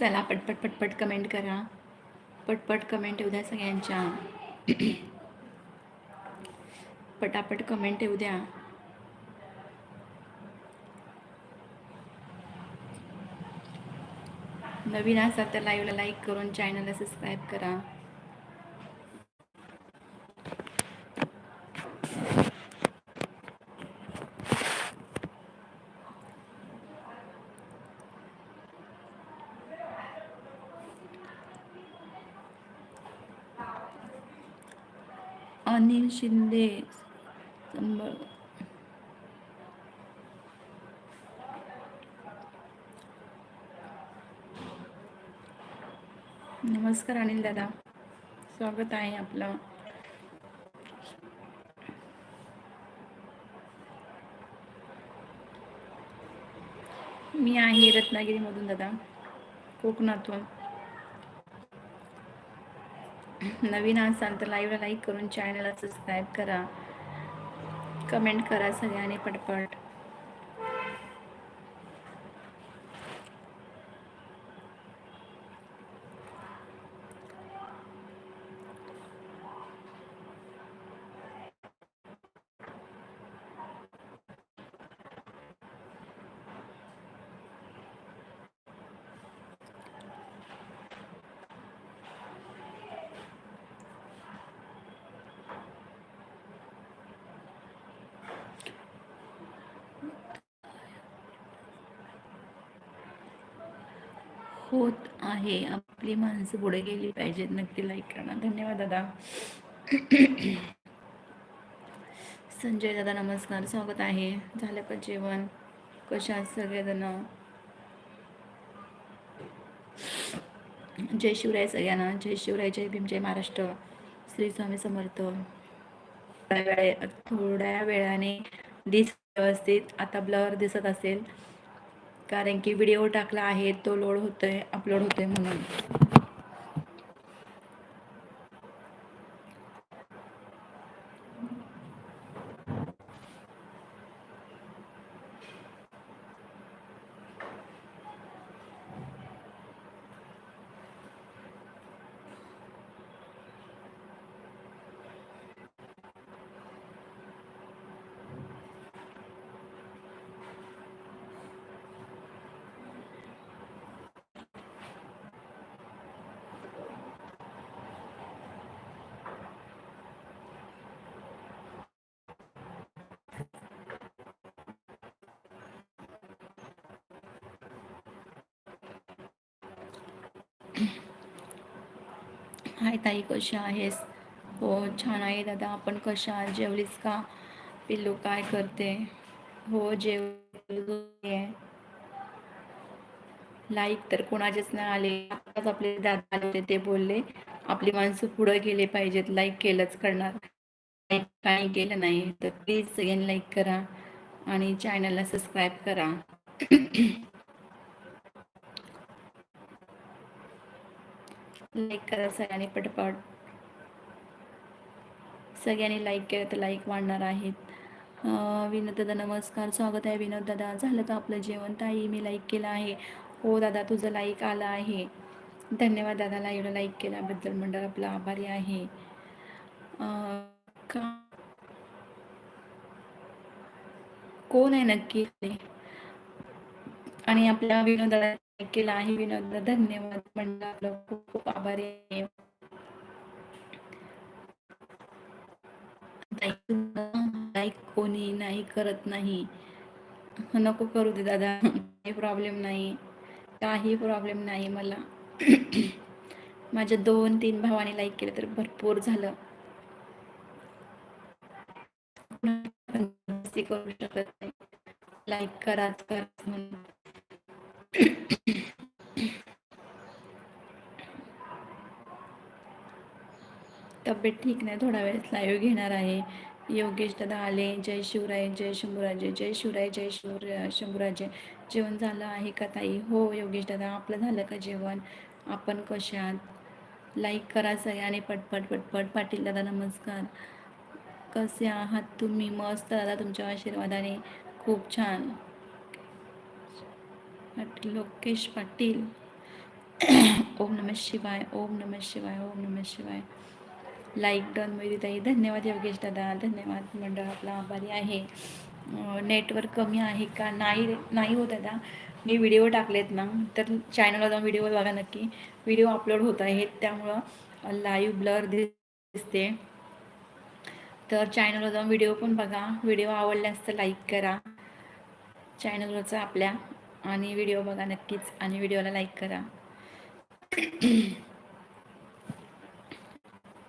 चला पटपट पटपट कमेंट करा. पटपट कमेंट येऊ द्या सगळ्यांच्या. पटापट कमेंट येऊ द्या. नवीन असा तर लाईव्हला लाईक करून चॅनलला सबस्क्राईब करा. अनिल शिंदे संभ- नमस्कार अनिल दादा. स्वागत आहे आपलं. मी आहे रत्नागिरीमधून दादा कोकणातून. नवीन असाल तर लाईव्हला लाईक करून चॅनलला सबस्क्राईब करा. कमेंट करा सगळ्यांनी पटपट. होत आहे. आपली माणसं पुढे गेली पाहिजेत. नक्की लाईक करा धन्यवाद दादा. संजय दादा नमस्कार. स्वागत आहे. झालं का जेवण? कशा सगळेजण? जय शिवराय सगळ्यांना. जय शिवराय जय भीम जय महाराष्ट्र. श्री स्वामी समर्थ. थोड्या थोड्या वेळाने दिस व्यवस्थित. आता ब्लर दिसत असेल. कारण की व्हिडिओ टाकला आहे तो लोड होतोय अपलोड होतोय म्हणून. हाय ताई कशी आहेस? हो छान आहे दादा. आपण कशा आहात? जेवलीस का? पिल्लू काय करते? हो जेवली लाईक तर कोणाचेच नाही आले. आताच आपले दादा आले होते ते बोलले आपली माणसं पुढे गेले पाहिजेत. लाईक केलंच करणार. लाईक काही केलं नाही. तर प्लीज सगळ्यांनी लाईक करा आणि चॅनलला सबस्क्राईब करा. लाईक करा सगळ्यांनी पटपट. सगळ्यांनी लाईक केलं तर लाईक वाढणार आहेत. विनोद दादा नमस्कार. स्वागत आहे विनोद दादा. झालं का आपलं जेवण? ताई मी लाईक केलं आहे. हो दादा तुझं लाईक आलं आहे. धन्यवाद दादा एवढं लाईक केल्याबद्दल मंडळ आपला आभारी आहे. का? कोण आहे नक्की? आणि आपल्या विनोदाला केला आहे. विनोद धन्यवाद. म्हणलं आपलं खूप खूप आभारी आहे. लाईक कोणी नाही करत नाही. नको करू दे दादा. काही प्रॉब्लेम नाही. काही प्रॉब्लेम नाही मला. माझ्या दोन तीन भावाने लाईक केलं तर भरपूर झालं. करू शकत नाही. लाईक कराच करा म्हणून. तब्येत ठीक नाही थोडा वेळ लाईव्ह घेणार आहे. योगेश दादा आले जय शिवराय जय शंभूराजे जय शिवराय जय शिवर शंभूराजे. जेवण झालं आहे का ताई? हो योगेश दादा आपलं झालं का जेवण? आपण कशात लाईक करा सगळ्याने पटपट पटपट. पाटील दादा नमस्कार. कसे आहात तुम्ही? मस्त दादा तुमच्या आशीर्वादाने. खूप छान. पाटील लोकेश पाटील. ओम नम शिवाय ओम नम शिवाय ओम नम शिवाय. लाईक डन ताई. धन्यवाद योगेश दादा. धन्यवाद. मंडळ आपला आभारी आहे. नेटवर्क कमी आहे का? नाही नाही हो दादा. मी व्हिडिओ टाकलेत ना तर चॅनलला जाऊन व्हिडिओ बघा नक्की. व्हिडिओ अपलोड होत आहेत त्यामुळं लाईव्ह ब्लर दिसते. तर चॅनलला जाऊन व्हिडिओ पण बघा. व्हिडिओ आवडल्यास तर लाईक करा. चॅनलवरचं आपल्या आणि व्हिडिओ बघा नक्कीच आणि व्हिडिओला लाईक करा.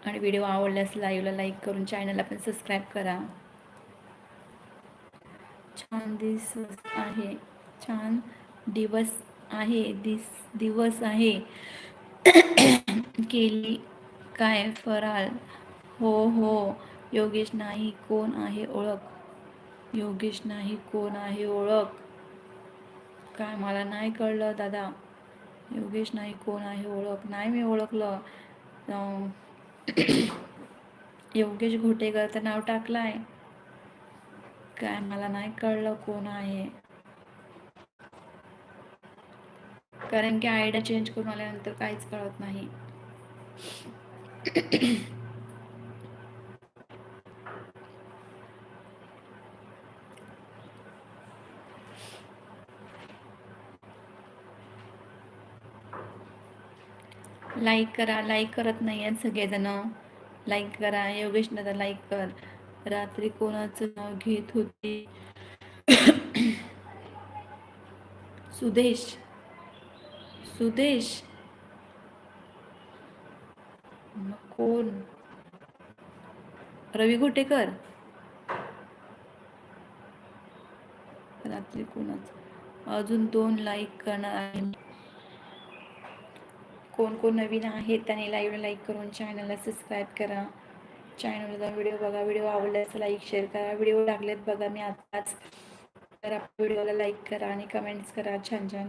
आणि व्हिडिओ आवडल्यास लाईव्हला लाईक करून चॅनलला पण सबस्क्राईब करा. छान दिस आहे. छान दिवस आहे. दिस दिवस आहे. केली काय फराल हो हो. योगेश नाही कोण आहे ओळख? योगेश नाही कोण आहे ओळख? काय मला नाही कळलं दादा. योगेश नाही कोण आहे ओळख? नाही मी ओळखलं. योगेश घोटेकरचं नाव टाकलाय काय मला नाही कळलं कोण आहे. कारण की आयडिया चेंज करून आल्यानंतर काहीच कळत नाही. लाईक करा लाईक करत नाही आहेत सगळेजण. लाईक करा योगेश दादा लाईक कर. रात्री कोणाचं नाव घेत होती? सुदेश. सुदेश. कोण? रवी घोटेकर. रात्री कोणाचं? अजून दोन लाईक करणार आहे कोण कोण नवीन आहेत त्याने लाईव्ह लाईक करून चॅनलला सबस्क्राईब करा. चॅनलला व्हिडिओ बघा. व्हिडिओ आवडल्यास लाईक शेअर करा. व्हिडिओ लागलेत बघा मी आताच. तर व्हिडिओला लाईक करा आणि कमेंट्स करा. छान छान.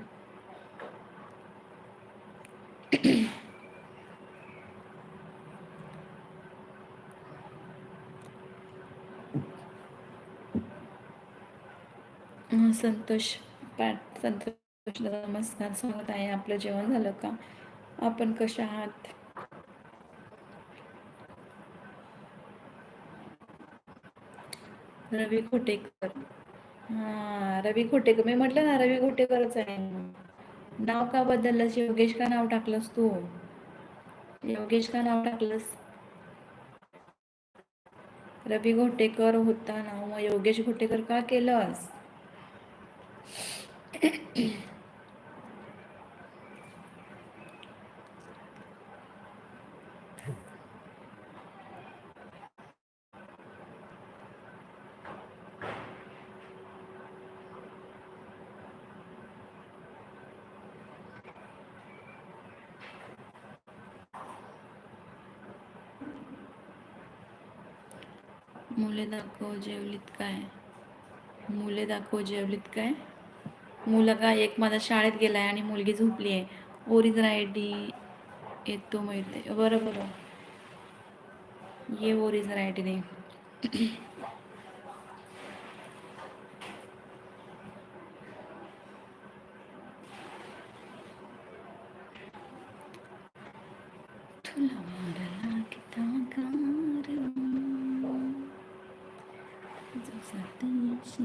संतोष पाट संतोष नमस्कार. स्वागत आहे आपलं जेवण झालं का? आपण कशा आहात? रवी खोटेकर. हा रवी खोटेकर. मी म्हटलं ना रवी खोटेकरच आहे. नाव का बदललंस? योगेश का नाव टाकलंस तू? योगेश का नाव टाकलंस? रवी घोटेकर होता नाव मग योगेश घोटेकर का केलंस? मुले दाखव जेवलीत काय? मुले दाखव जेवलीत काय? मुलगा एक माझा शाळेत गेलाय आणि मुलगी झोपली आहे ओरिज आय येतो माहिती बरं बरं. ये ओरिज आय नाही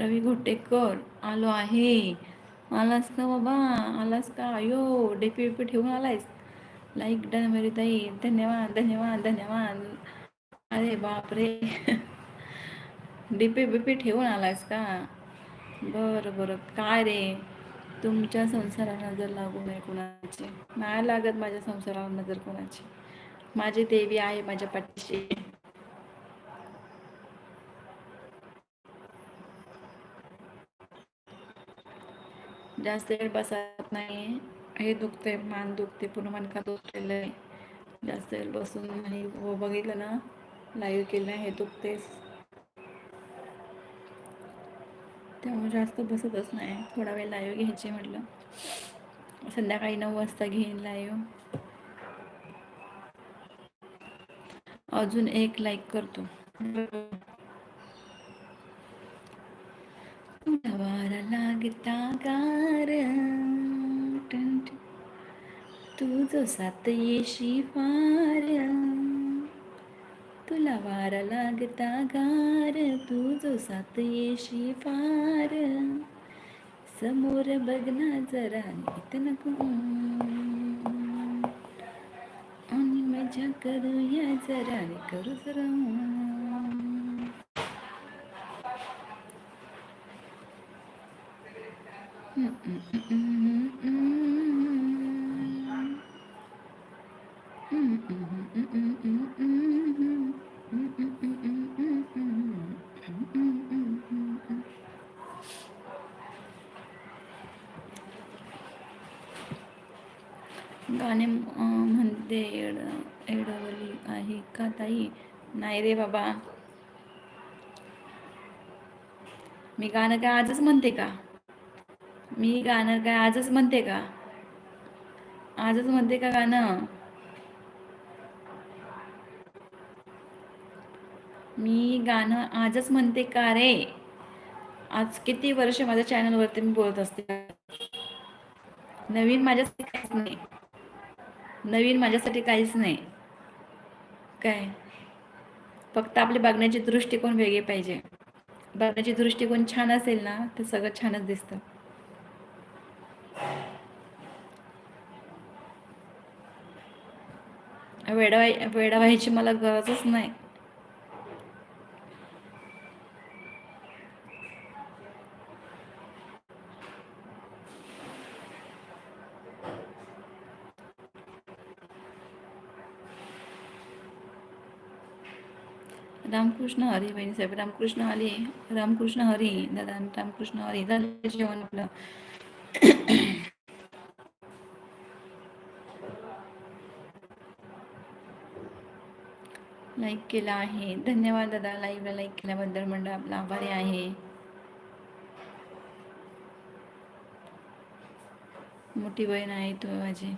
रवी घोटेकर आलो आहे. आलास का बाबा? आलास का? अयो डेपी वेपी ठेवून आलायस? लाईक डन मेरी ताई. धन्यवाद धन्यवाद धन्यवाद. अरे बापरे. डीपी बीपी ठेवून आलायस का? बरं बरं. काय रे? तुमच्या संसाराला नजर लागू नये कोणाची. नाही लागत माझ्या संसारावर नजर कोणाची. माझी देवी आहे माझ्या पाठीशी. जास्त वेळ बसत नाही हे दुखते मान दुखते पूर्ण मनका दुखलेलं आहे. जास्त वेळ बसून नाही हो बघितलं ना लाईव्ह केलं हे दुखतेच त्यामुळे जास्त बसतच नाही. थोडा वेळ लाईव्ह घ्यायचे म्हटलं. संध्याकाळी नऊ वाजता घेईन लाईव्ह अजून एक लाईक करतो. वारा लागता गार तू सात येशी फार. तुला वारा लागता गार तू सात येशी फार. समोर बघना जरा नीत नको. आणि मजा करूया जरा करू जरा. गाणे म्हणते एड एडवली आहे का ताई? नाही रे बाबा. मी गाणं काय आजच म्हणते का? मी गाणं काय आजच म्हणते का? आजच म्हणते का गाणं? मी गाणं आजच म्हणते का रे? आज किती वर्ष माझ्या चॅनलवरती मी बोलत असते. नवीन माझ्यासाठी काहीच नाही. नवीन माझ्यासाठी काहीच नाही. काय? फक्त आपले बघण्याचे दृष्टिकोन वेगळे पाहिजे. बघण्याची दृष्टिकोन छान असेल ना तर सगळं छानच दिसतं. वेडा वेडा व्हायची मला गरजच नाही. रामकृष्ण हरी बहिणी साहेब रामकृष्ण हरी रामकृष्ण हरी दादा रामकृष्ण हरी झालं जेवण आपलं. लाईक केला आहे. धन्यवाद दादा. लाईव्हला लाईक केल्याबद्दल मंडळ आपला आभारी आहे. मोठी बहीण आहे तो माझी.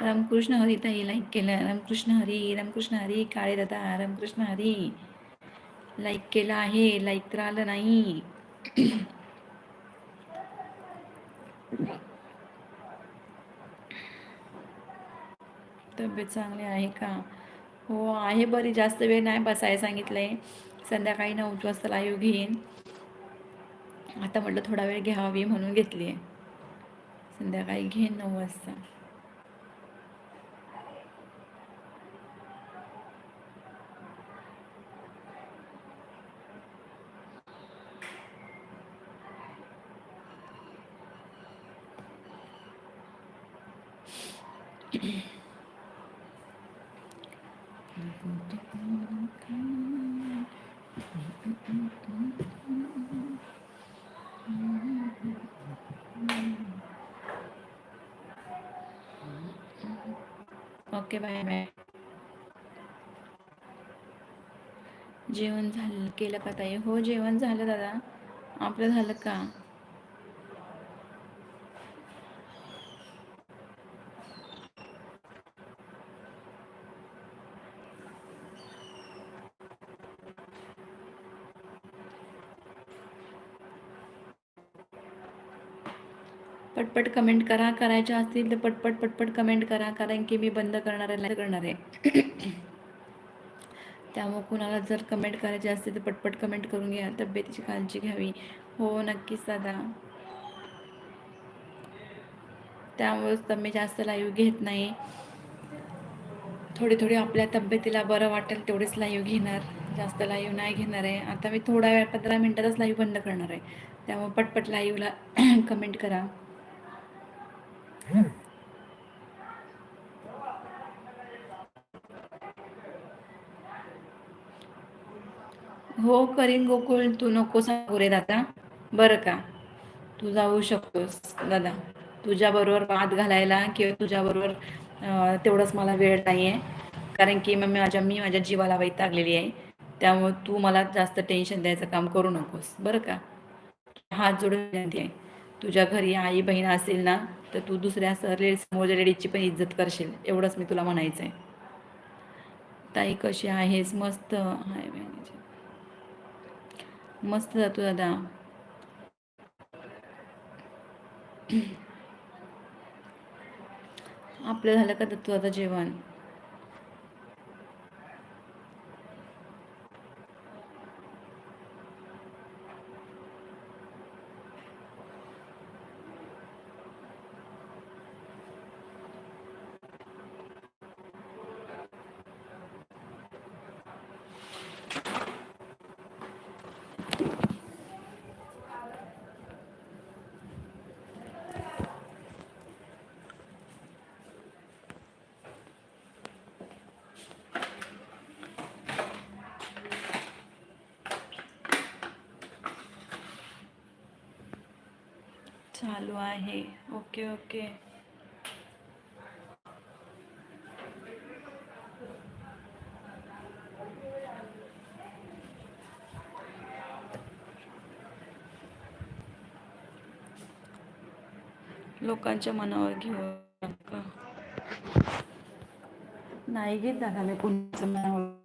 रामकृष्ण हरी ताई लाईक केलं. रामकृष्ण हरी रामकृष्ण हरी काळे दादा रामकृष्ण हरी. लाईक केलं आहे. लाईक तर आलं नाही. तब्येत चांगली आहे का? हो आहे बरी जास्त वेळ नाही बसायला सांगितलंय. संध्याकाळी नऊ वाजता लाईव्ह घेईन आता म्हटलं थोडा वेळ घ्यावी म्हणून घेतली आहे संध्याकाळी घेईन नऊ वाजता. Okay bye bye. जेवण झालं केलं का ताई? हो जेवण झालं दादा. आपलं झालं का? पटपट कमेंट करा. करायच्या असतील तर पटपट पटपट कमेंट करा. कारण की मी बंद करणार आहे करणार आहे. त्यामुळे कुणाला जर कमेंट करायची असतील तर पटपट कमेंट करून घ्या. तब्येतीची काळजी घ्यावी. हो नक्कीच दादा. त्यामुळेच तर मी जास्त लाईव्ह घेत नाही. थोडी थोडी आपल्या तब्येतीला बरं वाटेल तेवढेच लाईव्ह घेणार. जास्त लाईव्ह नाही घेणार आहे. आता मी थोडा वेळ पंधरा मिनटातच लाईव्ह बंद करणार आहे. त्यामुळे पटपट लाईव्हला कमेंट करा. हो करीन गोकुळ तू नको सांगू रे दादा. बरं का? तू जाऊ शकतोस दादा. तुझ्याबरोबर वाद घालायला किंवा तुझ्याबरोबर अं, तेवढंच मला वेळ नाही आहे कारण की मग माझ्या मी माझ्या जीवाला वैतागलेली आहे. त्यामुळे तू मला जास्त टेन्शन द्यायचं काम करू नकोस. बरं का? हात जोडून विनंती आहे. तुझ्या घरी आई बहीण असेल ना तर तू दुसऱ्या लेडीज समोरच्या लेडीजची पण इज्जत करशील एवढंच मी तुला म्हणायचं आहे ताई कशी आहेस? मस्त. हाय बहिणीची मस्त जातो दादा. आपलं झालं का दत्तू आता जेवण? चालू आहे. Okay okay. लोकांच्या मनावर घेऊ नका. नाही घेत दादा मी कोणाचं मनावर